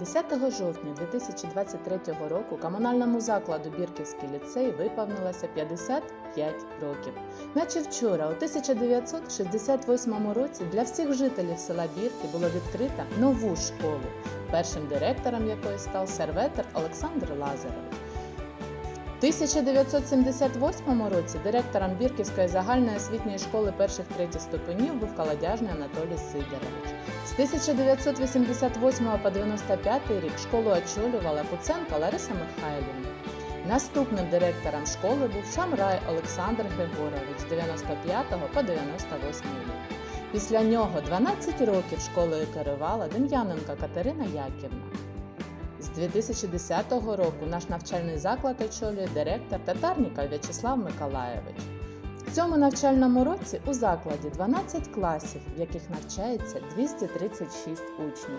10 жовтня 2023 року комунальному закладу Бірківський ліцей виповнилося 55 років. Наче вчора, у 1968 році, для всіх жителів села Бірки було відкрито нову школу, першим директором якої став серветер Олександр Лазаревич. В 1978 році директором Бірківської загальної освітньої школи перших третіх ступенів був Колодяжний Анатолій Сидорович. З 1988 по 95 рік школу очолювала Куценко Лариса Михайлівна. Наступним директором школи був Шамрай Олександр Григорович з 95 по 98 рік. Після нього 12 років школою керувала Дем'яненко Катерина Яківна. З 2010 року наш навчальний заклад очолює директор Татарніков В'ячеслав Миколаєвич. В цьому навчальному році у закладі 12 класів, в яких навчається 236 учнів.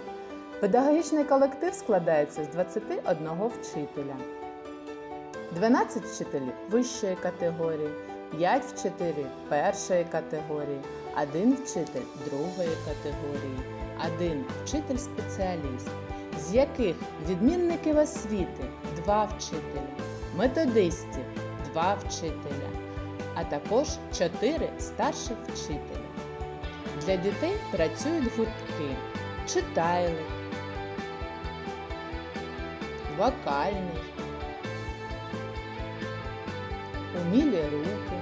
Педагогічний колектив складається з 21 вчителя, 12 вчителів вищої категорії, 5 вчителів першої категорії, 1 вчитель другої категорії, 1 вчитель-спеціаліст, з яких відмінників освіти 2 вчителя, методистів 2 вчителя а також 4 старших вчителя. Для дітей працюють гуртки читайлик, вокальний, умілі руки,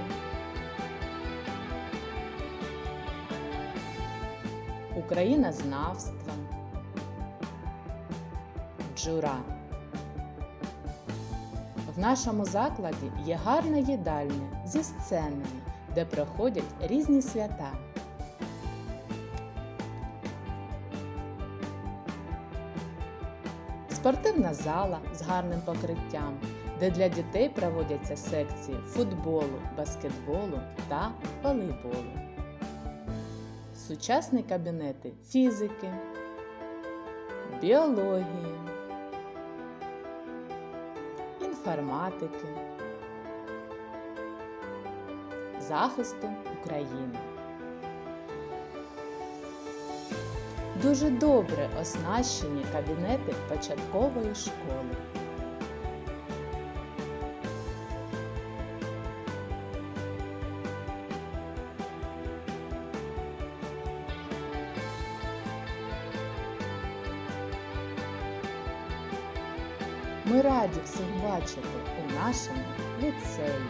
українознавства, джура. В нашому закладі є гарна їдальня зі сценою, де проходять різні свята. Спортивна зала з гарним покриттям, де для дітей проводяться секції футболу, баскетболу та волейболу. Сучасні кабінети фізики, біології інформатики, захисту України. Дуже добре оснащені кабінети початкової школи. Ми раді всіх бачити у нашому ліцеї.